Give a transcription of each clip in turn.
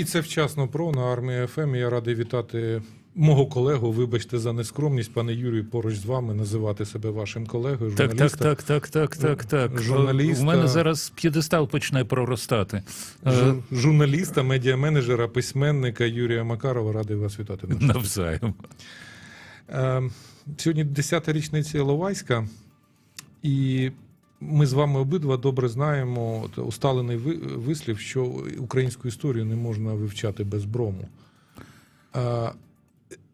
І це вчасно про на армії ФМ. Я радий вітати мого колегу. Вибачте за нескромність, пане Юрію, поруч з вами називати себе вашим колегою. Так, так, так, так, так, так, так. Журналіста. У мене зараз п'єдестал почне проростати. Е, Жу- Журналіста, медіаменеджера, письменника Юрія Макарова. Радий вас вітати. Навзаєм. Е, Сьогодні 10-та річниця Іловайська, і ми з вами обидва добре знаємо усталений ви- вислів, що українську історію не можна вивчати без брому. Е,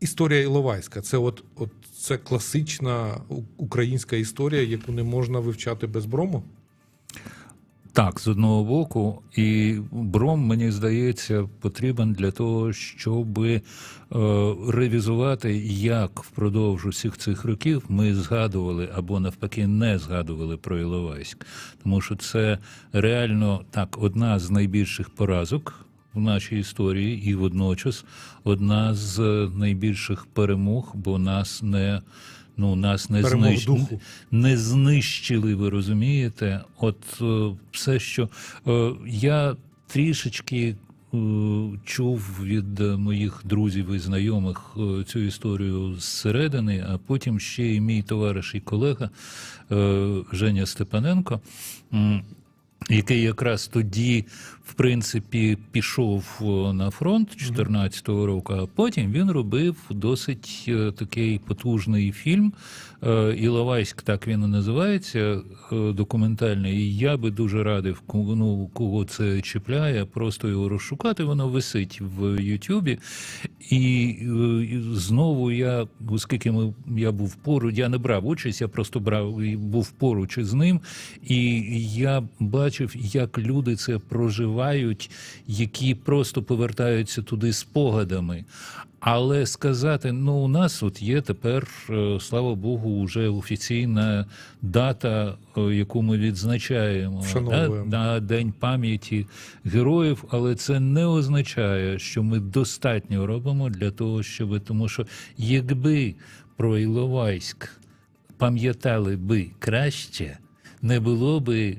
Історія Іловайська це от, от це класична українська історія, яку не можна вивчати без брому. Так, з одного боку, і бром, мені здається, потрібен для того, щоб е, ревізувати, як впродовж усіх цих років ми згадували або навпаки не згадували про Іловайськ. Тому що це реально так одна з найбільших поразок. В нашій історії, і водночас одна з найбільших перемог, бо нас не ну нас не знищ... духу. не знищили, ви розумієте? От е, все, що е, я трішечки е, чув від моїх друзів і знайомих цю історію зсередини, а потім ще і мій товариш і колега Женя Степаненко. який якраз тоді, в принципі, пішов на фронт 14-го року, а потім він робив досить е, такий потужний фільм. е, Іловайськ, так він і називається, е, документальний. І я би дуже радив, ну, кого це чіпляє, просто його розшукати. Воно висить в Ютубі. І е, знову я, оскільки ми, я був поруч, я не брав участь, я просто брав був поруч із ним, і я бачив, як люди це проживають, які просто повертаються туди спогадами. Але сказати, ну у нас от є тепер, е, слава Богу, вже офіційна дата, е, яку ми відзначаємо да, на День пам'яті героїв, але це не означає, що ми достатньо робимо для того, щоб тому, що якби про Іловайськ пам'ятали би краще, не було би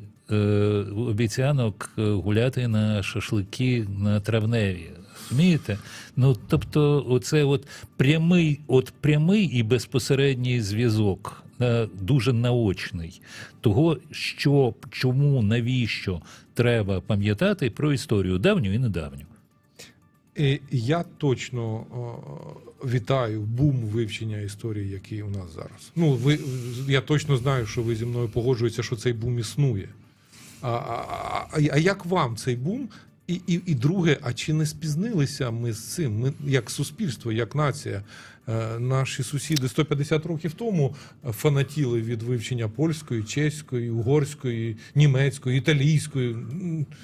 обіцянок е, гуляти на шашлики на травневі. Розумієте? Ну тобто, оце от прямий, от прямий і безпосередній зв'язок, е, дуже наочний, того, що чому, навіщо треба пам'ятати про історію давню і недавню. Я точно вітаю бум вивчення історії, який у нас зараз. Ну, ви, я точно знаю, що ви зі мною погоджуєтеся, що цей бум існує. А, а, а, як вам цей бум? І, і, і друге, а чи не спізнилися ми з цим? Ми як суспільство, як нація, наші сусіди 150 років тому фанатіли від вивчення польської, чеської, угорської, німецької, італійської.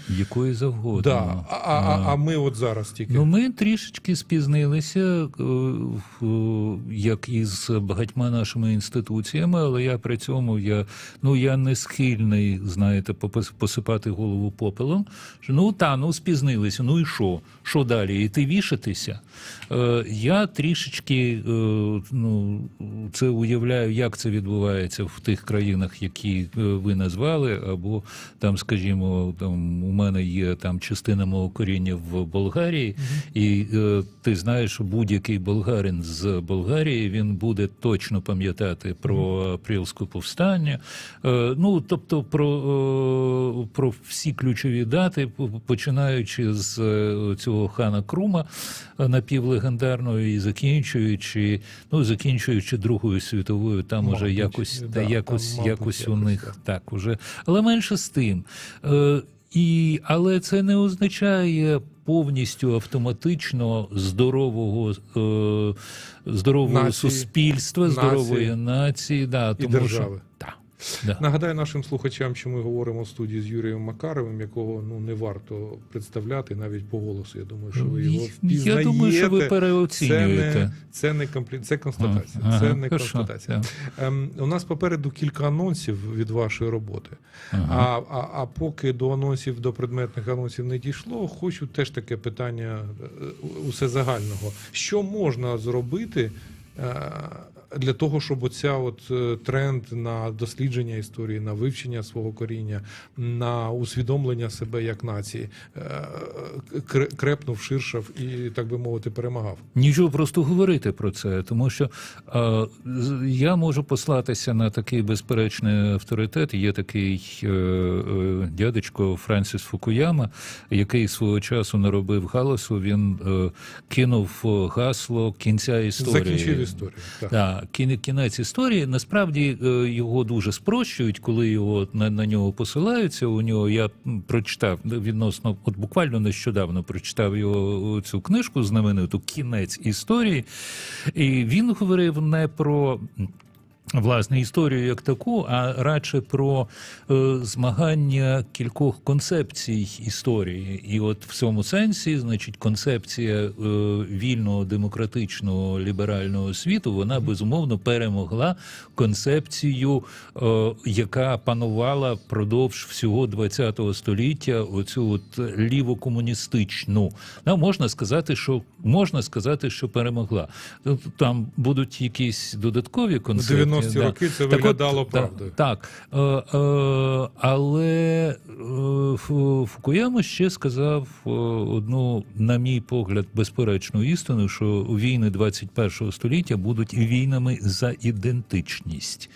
Якої завгодно. Да. А, а, а, а ми от зараз тільки. Ну, ми трішечки спізнилися, е, як із багатьма нашими інституціями, але я при цьому я, ну, я не схильний, знаєте, посипати голову попелом. Ну та, ну спізнилися. Ну і що? Що далі? Іти вішатися? Е, Я трішечки е, ну, це уявляю, як це відбувається в тих країнах, які е, ви назвали, або там, скажімо, там у мене є там частина мого коріння в Болгарії, і е, ти знаєш, будь-який болгарин з Болгарії він буде точно пам'ятати про апрільське повстання. Ну тобто про, про всі ключові дати, починаючи з цього хана Крума напівлегендарного і закінчуючи, ну закінчуючи Другою світовою, там Мабуть, уже якось да, та якось, там, мабуть, якось у якось них так. так уже. Але менше з тим. Е, і, але це не означає повністю автоматично здорового, е, здорового Нації, суспільства, нації здорової нації. Да, і тому держави. Що, да, да. Нагадаю нашим слухачам, що ми говоримо в студії з Юрієм Макаровим, якого ну не варто представляти навіть по голосу. Я думаю, що ви його впізнаєте. Я думаю, що ви Це переоцінюєте. не, це не комплі... це констатація. Ага, це не хорошо, констатація. Ем, у нас попереду кілька анонсів від вашої роботи. Ага. А, а, а поки до анонсів, до предметних анонсів не дійшло, хочу теж таке питання е, усе загального. Що можна зробити? Для того, щоб оця от е, тренд на дослідження історії, на вивчення свого коріння, на усвідомлення себе як нації е, крепнув, ширшав і, так би мовити, перемагав. Нічого просто говорити про це, тому що е, я можу послатися на такий безперечний авторитет. Є такий е, е, дядечко Франсіс Фукуяма, який свого часу наробив галасу. Він е, кинув гасло кінця історії. Закінчив історію. Так. Кіне- кінець історії. Насправді е, його дуже спрощують, коли його на, на нього посилаються. У нього я прочитав відносно, от буквально нещодавно прочитав його цю книжку знамениту Кінець історії. І він говорив не про. Власне, історію як таку, а радше про е, змагання кількох концепцій історії. І от в цьому сенсі, значить, концепція е, вільного, демократичного, ліберального світу, вона безумовно перемогла концепцію, е, яка панувала впродовж всього ХХ століття, оцю от лівокомуністичну. Да, можна сказати, що можна сказати, що перемогла. Там будуть якісь додаткові концепції. 90-ті да. роки це Так от, виглядало та- правдою. Так, е, е, але е, Фукуяма ще сказав е, одну, на мій погляд, безперечну істину, що війни 21 століття будуть війнами за ідентичність.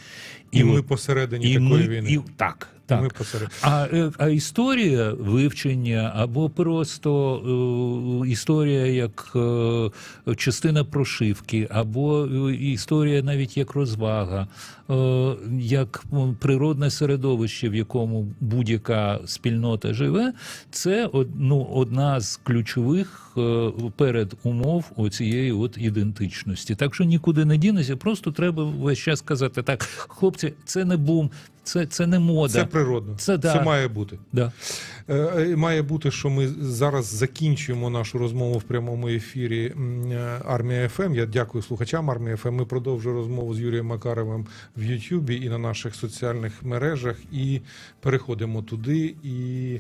І, ми посередині і такої ми, війни. І, так, І так. ми посеред... А, е, а історія вивчення або просто е, історія як е, частина прошивки, або е, історія навіть як розвага, е, як природне середовище, в якому будь-яка спільнота живе, це ну, одна з ключових е, передумов оцієї от ідентичності. Так що нікуди не дінеться, просто треба весь час казати так, хлопці, це не бум, це, це не мода. Це природно. Це да. це має бути. Да. Е, е, Має бути, що ми зараз закінчуємо нашу розмову в прямому ефірі е, Армія ФМ. Я дякую слухачам Армії ФМ. Ми продовжуємо розмову з Юрієм Макаровим в Ютубі і на наших соціальних мережах. І переходимо туди. І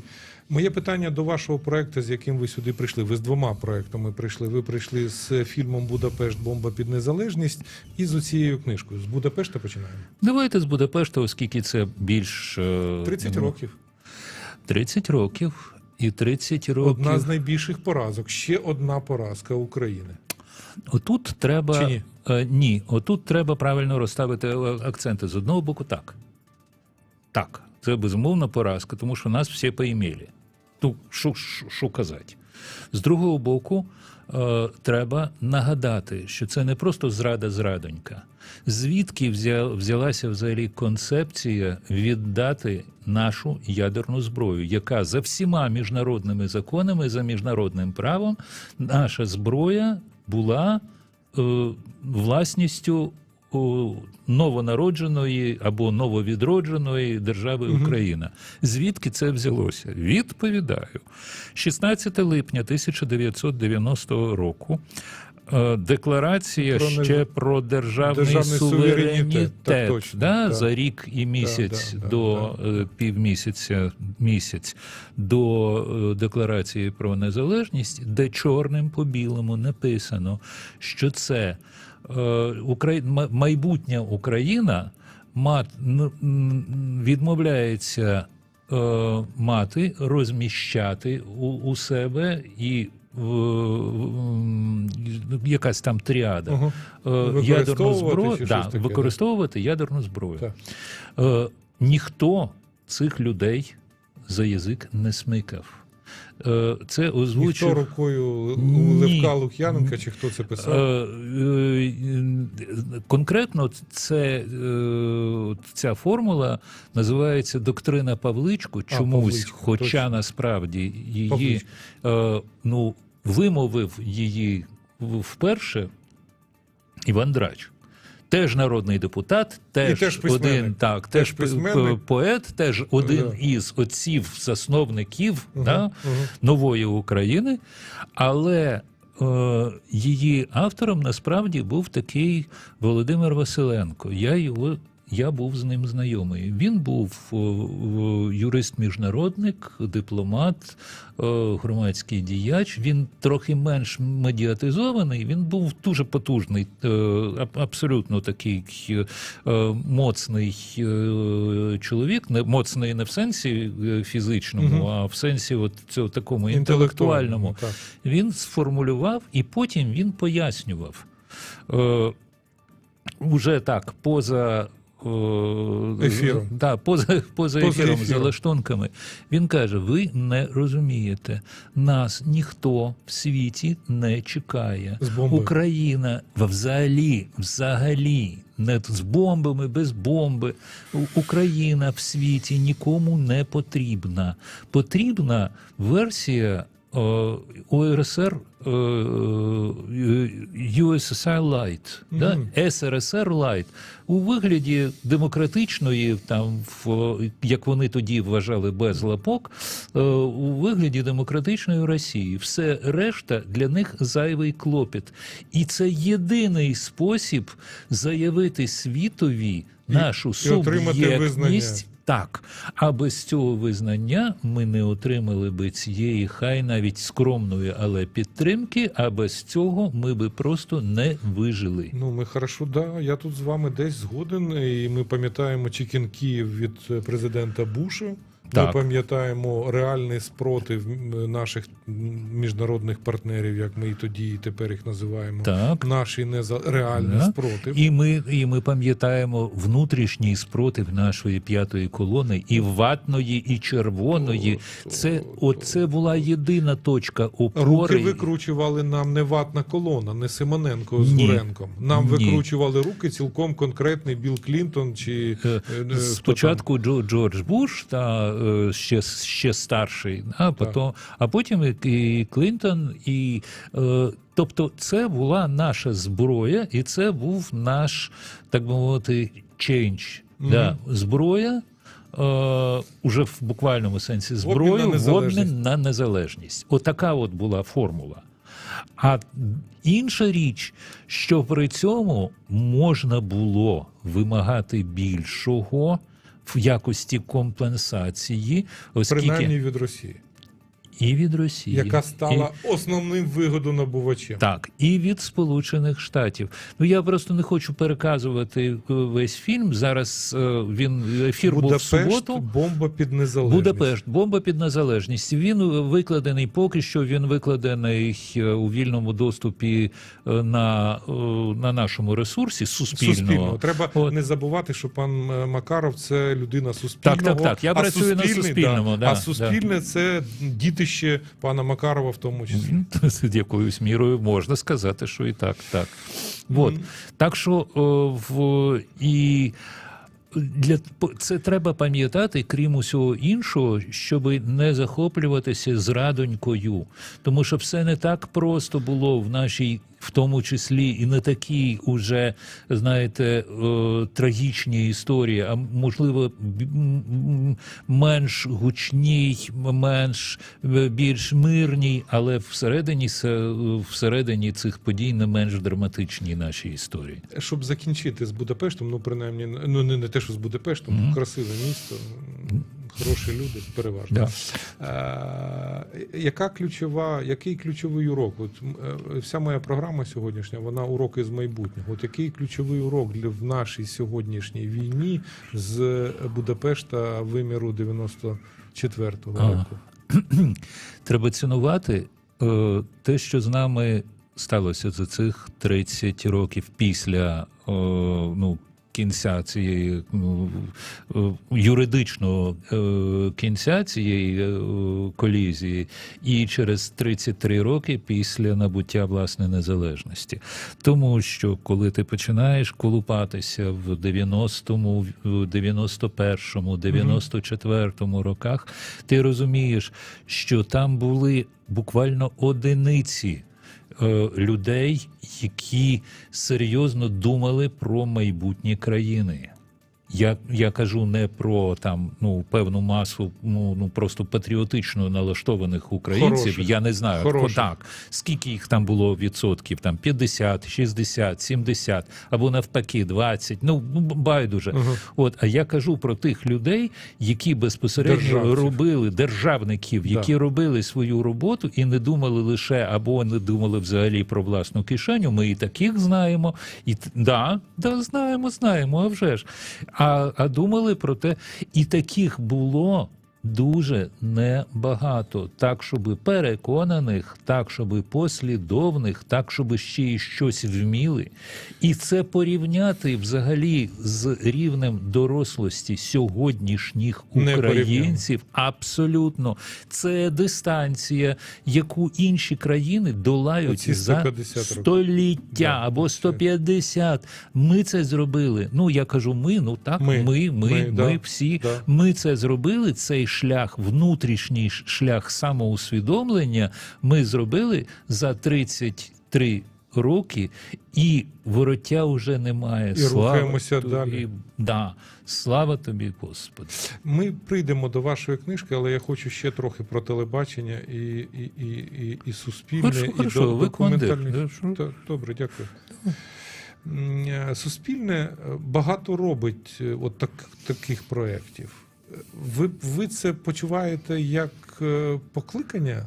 моє питання до вашого проекту, з яким ви сюди прийшли. Ви з двома проектами прийшли. Ви прийшли з фільмом Будапешт Бомба під незалежність і з оцією книжкою. З Будапешта починаємо. Давайте з Будапешта, оскільки це більш е, 30 ну, років. 30 років. І 30 років. Одна з найбільших поразок. Ще одна поразка України. Отут треба Чи ні? Е, ні, отут треба правильно розставити е, акценти. З одного боку, так. Так, це безумовна поразка, тому що нас всі поімели. Ну, що, що, що казати? З другого боку, е, треба нагадати, що це не просто зрада-зрадонька. Звідки взялася взагалі концепція віддати нашу ядерну зброю, яка за всіма міжнародними законами, за міжнародним правом, наша зброя була е, власністю о, новонародженої або нововідродженої держави Україна. Звідки це взялося? Відповідаю, 16 липня 1990 року. е, Декларація Про ще про державний, Державний суверенітет, суверенітет, так точно, да, так. за рік і місяць да, да, до е, півмісяця місяць до е, декларації про незалежність, де чорним по білому написано, що це майбутня Україна мат... відмовляється е, мати, розміщати у, себе і. в- якась там тріада е, ядерну зброю да, використовувати ядерну зброю. Так. Е, ніхто цих людей за язик не смикав. Е, це озвучив. рукою у Ні. Левка Лук'яненка, чи хто це Е, писав? е, конкретно це, е, ця формула називається доктрина Павличку. Чомусь, Павличко, хоча точно. насправді її Павличко. е, ну, вимовив її вперше Іван Драч. Теж народний депутат, теж, теж один так, Теж теж, поет, теж один Да. із отців засновників Мгм, да, мгм. нової України, але е, її автором насправді був такий Володимир Василенко. Я його я був з ним знайомий. Він був о, юрист-міжнародник, дипломат, громадський діяч. Він трохи менш медіатизований. Він був дуже потужний, е, абсолютно такий е, моцний е, чоловік. Не моцний не в сенсі е, фізичному, Мгм. а в сенсі от цього такому інтелектуальному. Так. Він сформулював і потім він пояснював. Е, уже так, поза. Е, Ефіром. Да, поза, поза, Поза ефіром, за ефіром. лаштунками. Він каже: ви не розумієте, нас ніхто в світі не чекає. Україна взагалі, взагалі, не з бомбами, без бомби. Україна в світі нікому не потрібна. Потрібна версія е, УРСР е, USSR Light, да? СРСР Light у вигляді демократичної, там в як вони тоді вважали без лапок, е, у вигляді демократичної Росії. Все решта для них зайвий клопіт. І це єдиний спосіб заявити світові нашу і суб'єктність. Так, а без цього визнання ми не отримали би цієї, хай навіть скромної, але підтримки. А без цього ми би просто не вижили. Ну, ми хорошо, да. Я тут з вами десь згоден, і ми пам'ятаємо Чікін Київ від е, президента Буша. Ми пам'ятаємо реальний спротив наших міжнародних партнерів, як ми і тоді, і тепер їх називаємо. Так. Наші неза... реальний Да. спротив. І ми, і ми пам'ятаємо внутрішній спротив нашої п'ятої колони, і ватної, і червоної. То- Це то- оце була єдина точка Руки викручували нам не ватна колона, не Симоненко з Ні. Гуренком. Нам Ні. викручували руки цілком конкретний Білл Клінтон чи Е, е, е. Спочатку Джо, Джордж Буш та ще, ще старший, а потім, а потім і, і Клінтон, і е, тобто, це була наша зброя, і це був наш, так би мовити, ченч. Мгм. Да, зброя. Е, уже в буквальному сенсі зброю в обмін на незалежність. Отака от була формула. А інша річ, що при цьому можна було вимагати більшого в якості компенсації, оскільки принаймні від Росії, і від Росії, яка стала основним вигодонабувачем. так, і від Сполучених Штатів. Ну я просто не хочу переказувати е, весь фільм. Зараз е, він ефір був в суботу. бомба під незалежність. Будапешт, бомба під незалежність. Він викладений поки що. Він викладений е, у вільному доступі на, на нашому ресурсі суспільного. Суспільного. Треба От. не забувати, що пан Макаров це людина суспільного. Так, так, так. Я працюю на Суспільному, да, а суспільне це дітище пана Макарова в тому числі. З якоюсь мірою можна сказати, що і так. так. От. Так що в, і для це треба пам'ятати, крім усього іншого, щоб не захоплюватися зрадонькою. Тому що все не так просто було в нашій, в тому числі, і не такій уже, знаєте, е, трагічній історії, а можливо, менш гучній, менш е, більш мирній, але всередині всередині цих подій не менш драматичній нашій історії. Щоб закінчити з Будапештом, ну принаймні, ну не, не те, що з Будапештом, красиве місто, хороші люди, переважно. Да. Е, яка ключова, який ключовий урок? От е, вся моя програма сьогоднішня, вона уроки з майбутнього. От який ключовий урок для в нашій сьогоднішній війні з Будапешта виміру 94-го року? Треба цінувати е, те, що з нами сталося за цих 30 років після е, ну, кінця цієї ну, е, юридичного е, кінця цієї е, колізії, і через 33 роки після набуття власне незалежності. Тому що коли ти починаєш колупатися в 90-му, в 91-му, 94-му роках, ти розумієш, що там були буквально одиниці людей, які серйозно думали про майбутнє країни. Я, я кажу не про там ну певну масу, ну, ну просто патріотично налаштованих українців. Хороших. Я не знаю Хороших. так, скільки їх там було відсотків, там 50, 60, 70, або навпаки 20, Ну байдуже. Ага. От, а я кажу про тих людей, які безпосередньо Державців. робили державників, Да. які робили свою роботу і не думали лише або не думали взагалі про власну кишеню. Ми і таких знаємо, і да, да, знаємо, знаємо, а вже ж. А, а думали про те, і таких було. Дуже небагато, так, щоб переконаних, так, щоб послідовних, так, щоб ще й щось вміли. І це порівняти взагалі з рівнем дорослості сьогоднішніх українців. Абсолютно, це дистанція, яку інші країни долають Оці за століття або 150. Ми це зробили. Ну я кажу, ми, ну так, Ми. ми, ми, ми, Ми, да, всі. да. Ми це зробили. Цей шлях, внутрішній шлях самоусвідомлення. Ми зробили за 33 роки, і вороття вже немає. І рухаємося тобі. далі. Да. Слава тобі, Господи. Ми прийдемо до вашої книжки, але я хочу ще трохи про телебачення і, і, і, і, і суспільне, Хорошо, і хорошо, до-? Так, Добре, дякую. Е, Суспільне е, багато робить е, от так, таких проєктів. Ви, ви це почуваєте як е, покликання?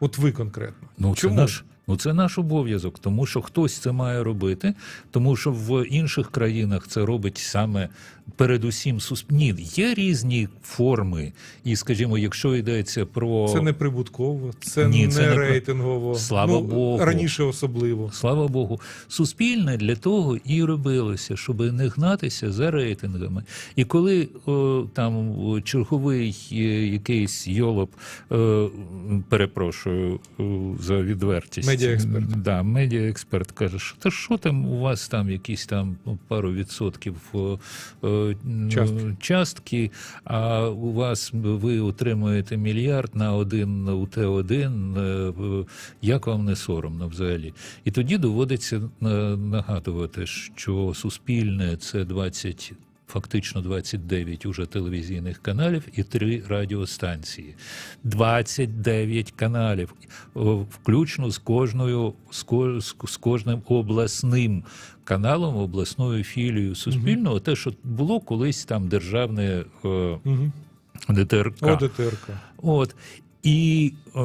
От ви конкретно. Ну, Чому? це наш. Ну, це наш обов'язок, тому що хтось це має робити, тому що в інших країнах це робить саме передусім сусп... Ні, є різні форми, і скажімо, якщо йдеться про Це не прибутково, це Ні, не це не рейтингово. Слава ну, Богу. Раніше особливо. Слава Богу, суспільне для того і робилося, щоб не гнатися за рейтингами. І коли о, там черговий е, якийсь йолоп, е, перепрошую о, за відвертість, Медіаексперт. Да, медіаексперт каже, що та що там у вас там якісь там ну, пару відсотків о, о, Частки. частки, а у вас ви отримуєте мільярд на один у Т1, е, як вам не соромно взагалі? І тоді доводиться е, нагадувати, що суспільне це 20 Фактично 29 уже телевізійних каналів і три радіостанції. 29 каналів, включно з кожною з, ко- з, з кожним обласним каналом, обласною філією Суспільного. Те, що було колись там державне е, Угу. ДТРК. ОДТРК. От. І е,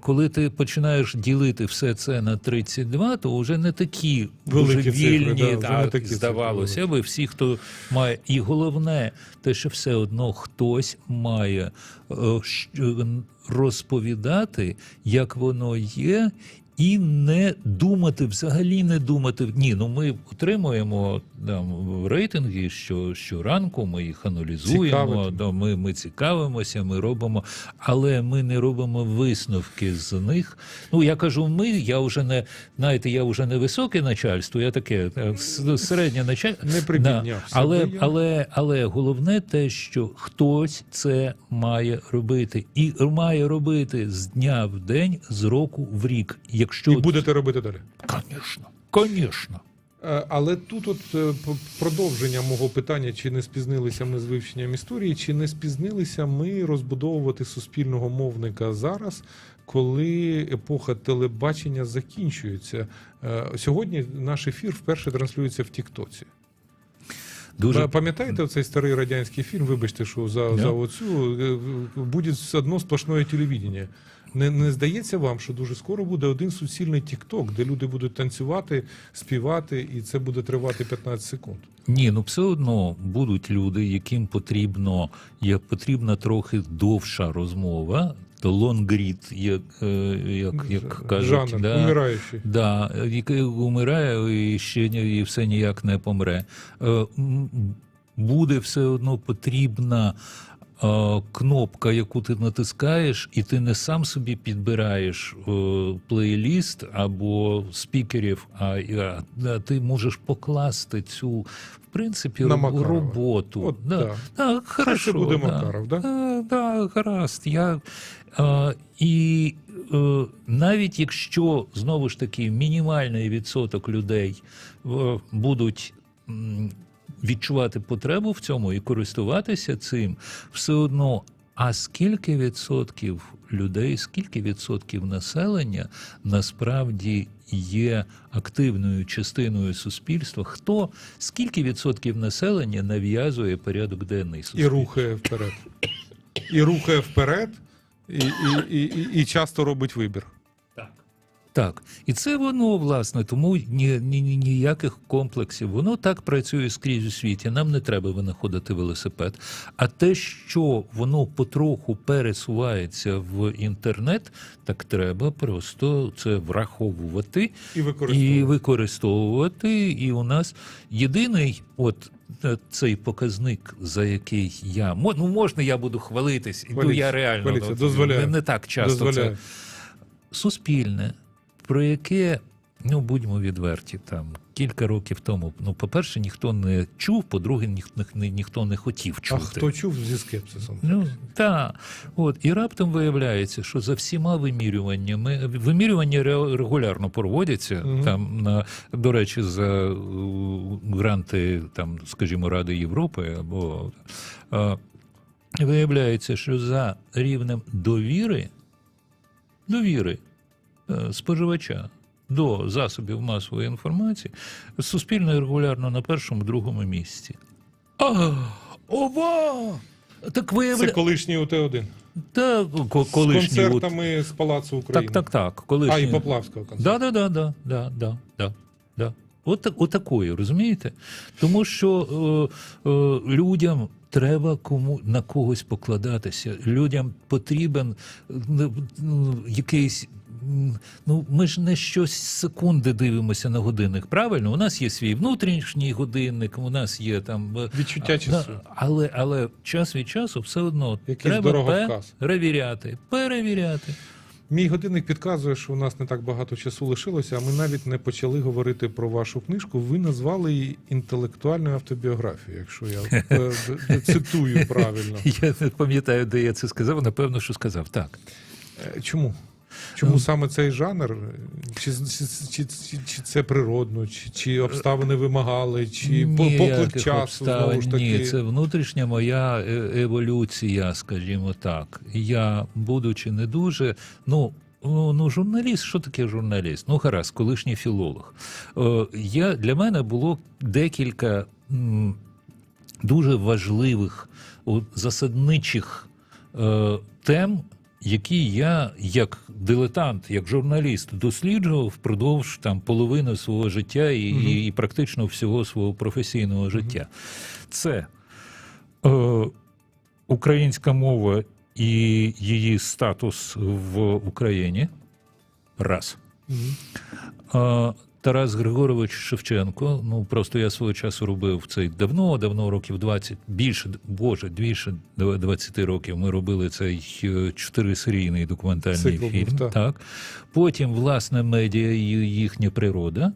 коли ти починаєш ділити все це на 32, то вже не такі Великі дуже цифри, вільні, да, вже не так, такі здавалося би, всі, хто має. І головне, те, що все одно хтось має е, розповідати, як воно є. І не думати, взагалі не думати. Ні, ну ми отримуємо там рейтинги що, щоранку, ми їх аналізуємо, Цікавить. да, ми, ми цікавимося, ми робимо, але ми не робимо висновки з них. Ну я кажу, ми, я вже не знаєте, я вже не високе начальство, я таке е, середнє начальство. Не прибіднявся але, але, але головне те, що хтось це має робити, і має робити з дня в день, з року в рік. Якщо І будете робити далі. Конечно, конечно. Е, Але тут от е, продовження мого питання: чи не спізнилися ми з вивченням історії, чи не спізнилися ми розбудовувати суспільного мовника зараз, коли епоха телебачення закінчується? Е, Сьогодні наш ефір вперше транслюється в Тіктоці. Дуже Пам'ятаєте цей старий радянський фільм? Вибачте, що за, Да. за оцю буде одно сплошне телевідення. Не, не здається вам, що дуже скоро буде один суцільний тікток, де люди будуть танцювати, співати, і це буде тривати 15 секунд. Ні, ну все одно будуть люди, яким потрібно як потрібна трохи довша розмова. То лонгрід, як, е, як, як кажуть, Жанр, да, умираючий. да, який умирає і ще і все ніяк не помре. Е, Буде все одно потрібна кнопка, яку ти натискаєш, і ти не сам собі підбираєш е, плейліст або спікерів, а, а, а ти можеш покласти цю, в принципі, На Макарова. роботу. От, да. да. Да, хорошо, буде да. Макаров, да? Да, да, гаразд. Я, е, і е, навіть якщо знову ж таки мінімальний відсоток людей е, будуть відчувати потребу в цьому і користуватися цим, все одно. А скільки відсотків людей, скільки відсотків населення насправді є активною частиною суспільства? Хто скільки відсотків населення нав'язує порядок денний І рухає вперед. І рухає вперед, і, і, і, і, і часто робить вибір. Так. І це воно власне, тому ні, ні, ні- ніяких комплексів. Воно так працює скрізь у світі. Нам не треба винаходити велосипед. А те, що воно потроху пересувається в інтернет, так треба просто це враховувати І і використовувати. І у нас єдиний, от е, цей показник, за який я ну можна, я буду хвалитись, ну Хваліться, я реально хваліться, дозволяю. не, не так часто Дозволяю. це суспільне, про яке, ну будьмо відверті, там кілька років тому. Ну, по-перше, ніхто не чув, по-друге, ніхто, ні, ніхто не хотів А хто чув зі скепсисом? Ну так, от і раптом виявляється, що за всіма вимірюваннями вимірювання регулярно проводяться Мгм. там на до речі, за е, гранти там, скажімо, Ради Європи або е, виявляється, що за рівнем довіри, довіри споживача. До засобів масової інформації суспільне регулярно на першому другому місці. А, ова! Так Це колишній ОТ-1. Та ко- З колишній от- концертами з Палацу України. Так, так, так. Колишній... А, і Поплавського концерту. Да, да, да, да, да, да, да, да. От, от такої, розумієте? Тому що е, е, людям треба кому на когось покладатися. Людям потрібен е, ну, якийсь. Ну, ми ж не щось секунди дивимося на годинник. Правильно, у нас є свій внутрішній годинник, у нас є там е, Відчуття а, часу. але, але час від часу все одно Якийсь треба перевіряти, перевіряти. Мій годинник підказує, що у нас не так багато часу лишилося, а ми навіть не почали говорити про вашу книжку. Ви назвали її інтелектуальною автобіографією, якщо я е, цитую правильно. Я не пам'ятаю, де я це сказав. Напевно, що сказав. Так. Е, Чому? Чому саме цей жанр? Чи, чи, чи, чи, чи це природно, чи, чи обставини вимагали, чи поклик часу обставин, знову ж таки? Ні, це внутрішня моя е- еволюція, скажімо так. Я, будучи не дуже, ну. Ну, ну, журналіст, що таке журналіст? Ну, гаразд, колишній філолог. Е, я, для мене було декілька м, дуже важливих, засадничих е, тем, які я, як дилетант, як журналіст, досліджував впродовж там половини свого життя і, Мгм. і, і практично всього свого професійного життя. Це е, українська мова і її статус в Україні. Раз. Мгм. А, Тарас Григорович Шевченко. Ну просто я свого часу робив цей давно, давно років 20, більше, боже, більше 20 років. Ми робили цей е, чотирисерійний документальний Цикл фільм. так. так. Потім, власне, медіа і їхня природа.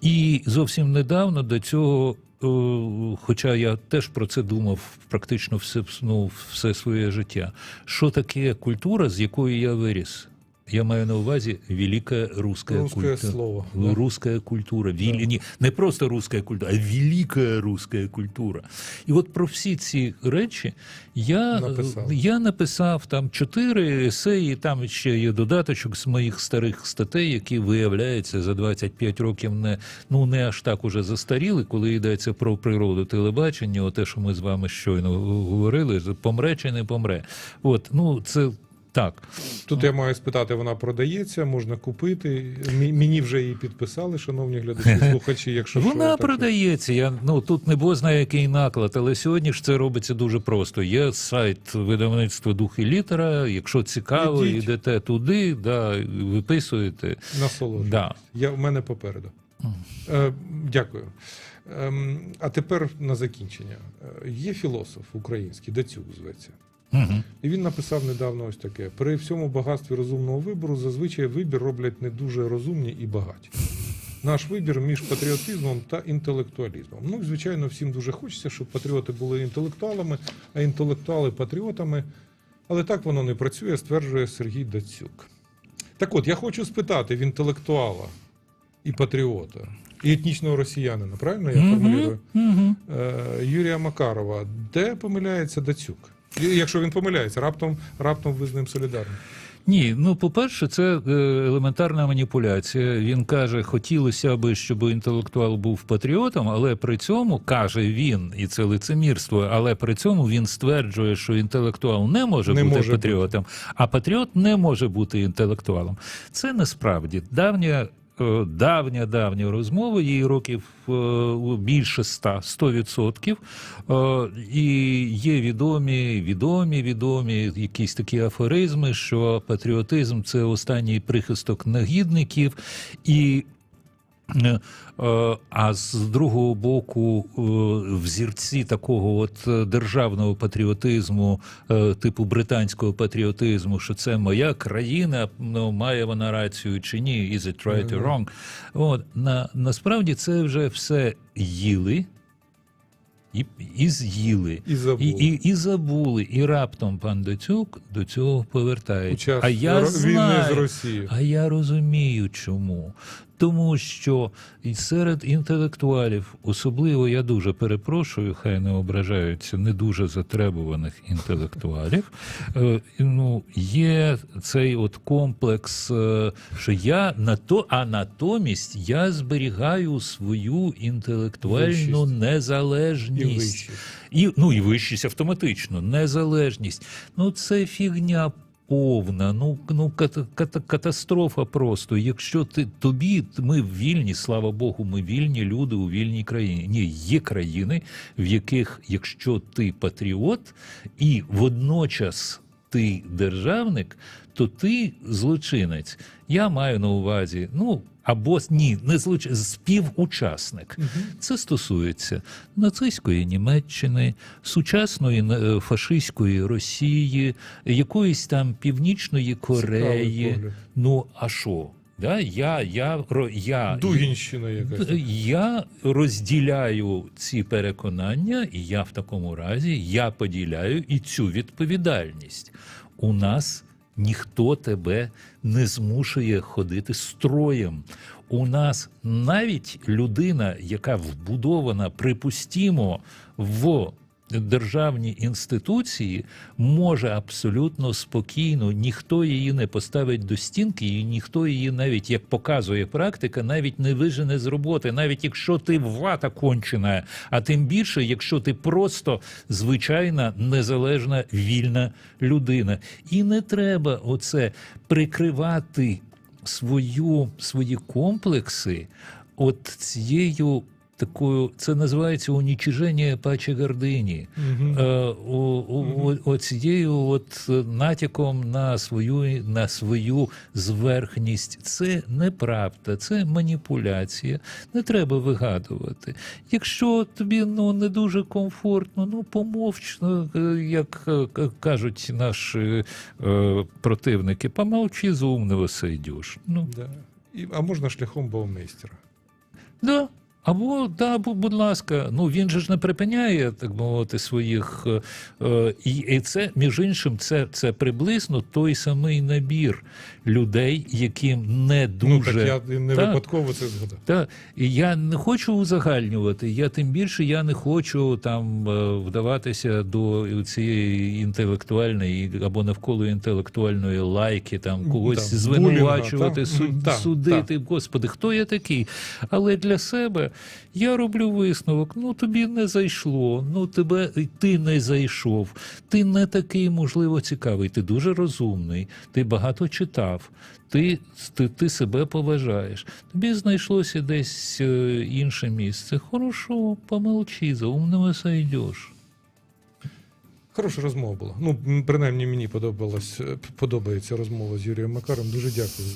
І зовсім недавно до цього. е, Хоча я теж про це думав практично все, ну, все своє життя. Що таке культура, з якою я виріс? Я маю на увазі велика руська Русське культура. Русская культура. Віл... Ні, не просто русская культура, а велика русская культура. І от про всі ці речі я Написав. я написав там чотири есеї, там ще є додаточок з моїх старих статей, які виявляються за 25 років не, ну, не аж так уже застаріли, коли йдеться про природу телебачення, те, що ми з вами щойно говорили, помре чи не помре. От, ну, це так. Тут я маю спитати, вона продається, можна купити. Мені вже її підписали, шановні глядачі, слухачі. Якщо що, Вона так, продається. Я ну тут не бо знає який наклад, але сьогодні ж це робиться дуже просто. Є сайт видавництва дух і літера. Якщо цікаво, Ідіть. йдете туди, да, виписуєте. насолоджуйтесь. Да. Я в мене попереду. Е, дякую. Ем, а тепер на закінчення. Е, Є філософ український, Дацюк зветься. Угу. І він написав недавно ось таке: при всьому багатстві розумного вибору зазвичай вибір роблять не дуже розумні і багаті. Наш вибір між патріотизмом та інтелектуалізмом. Ну, звичайно, всім дуже хочеться, щоб патріоти були інтелектуалами, а інтелектуали патріотами. Але так воно не працює, стверджує Сергій Дацюк. Так от, я хочу спитати в інтелектуала і патріота, і етнічного росіянина. Правильно я формулюю? мгм. Е, Юрія Макарова. Де помиляється Дацюк? Якщо він помиляється, раптом, раптом ви з ним солідарні. Ні, ну по-перше, це е, елементарна маніпуляція. Він каже, хотілося би, щоб інтелектуал був патріотом, але при цьому каже він, і це лицемірство, але при цьому він стверджує, що інтелектуал не може Не бути може патріотом, а патріот не може бути інтелектуалом. Це насправді давня. Е, Давня давня розмова, їй років е, більше ста, 100%. Е, І є відомі, відомі, відомі якісь такі афоризми, що патріотизм це останній прихисток негідників, і А з другого боку, е, взірці такого от е, державного патріотизму, е, типу британського патріотизму, що це моя країна, ну має вона рацію чи ні, is it right or wrong. От на насправді це вже все їли. І, і з'їли, І забули. і, і, і забули. І раптом пан Доцюк до цього повертається. а я знаю, з Росією. а я розумію, чому. Тому що і серед інтелектуалів, особливо я дуже перепрошую, хай не ображаються не дуже затребуваних інтелектуалів. е, Ну, є цей от комплекс, е, що я на то, а натомість я зберігаю свою інтелектуальну Вищість. І незалежність. вищі. І, ну і вищість автоматично, незалежність. Ну це фігня повна, ну, ну ката, ката, катастрофа просто. Якщо ти тобі, ми вільні, слава Богу, ми вільні люди у вільній країні. Ні, є країни, в яких, якщо ти патріот і водночас ти державник, то ти злочинець. Я маю на увазі, ну або ні, не злочин, співучасник. Це стосується нацистської Німеччини, сучасної е, фашистської Росії, якоїсь там північної Кореї. Ну а що? Да, я, я, я, Дугінщина якась. я розділяю ці переконання, і я в такому разі я поділяю і цю відповідальність. У нас ніхто тебе не змушує ходити строєм. У нас навіть людина, яка вбудована, припустімо, в державні інституції може абсолютно спокійно, ніхто її не поставить до стінки, і ніхто її навіть, як показує практика, навіть не вижене з роботи, навіть якщо ти вата кончена, а тим більше, якщо ти просто звичайна незалежна вільна людина. І не треба оце прикривати свою, свої комплекси от цією такою, це називається унічиження паче гордині. Е, о, о, о, цією от е, натяком на свою, на свою зверхність. Це неправда, це маніпуляція. Не треба вигадувати. Якщо тобі ну, не дуже комфортно, ну помовч, ну, е, як кажуть наші е, противники, помовчи з умного сойдеш. Ну, Да. І, а можна шляхом баумейстера. Да. Або да, бу- будь ласка, ну він же ж не припиняє, так мовити, своїх. е, і, і це, між іншим, це, це приблизно той самий набір людей, яким не дуже. Ну так я не Так. випадково це згадав. Та і я не хочу узагальнювати. Я тим більше я не хочу там е, вдаватися до цієї інтелектуальної або навколо інтелектуальної лайки, там когось Да, звинувачувати, булінга, та. суд- Мгм, та, судити. Господи, хто я такий? Але для себе я роблю висновок. Ну тобі не зайшло. Ну тебе ти не зайшов. Ти не такий, можливо, цікавий. Ти дуже розумний. Ти багато читав. Ти, ти, ти себе поважаєш. Тобі знайшлося десь е, інше місце. Хорошо, помолчи, за умного сойдеш. Хороша розмова була. Ну, принаймні мені подобалась, е, подобається розмова з Юрієм Макаром. Дуже дякую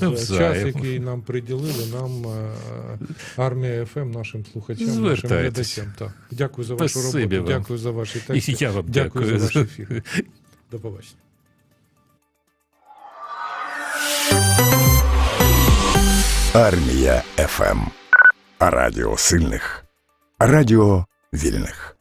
за, за час, який нам приділили, нам е, армія ФМ, нашим слухачам, нашим глядачам. Так. Дякую за вашу Спасибі роботу, вам. дякую за ваші І тексти. я вам Дякую дякую. за ваш ефір. До побачення. Армія ФМ. Радіо сильних. Радіо вільних.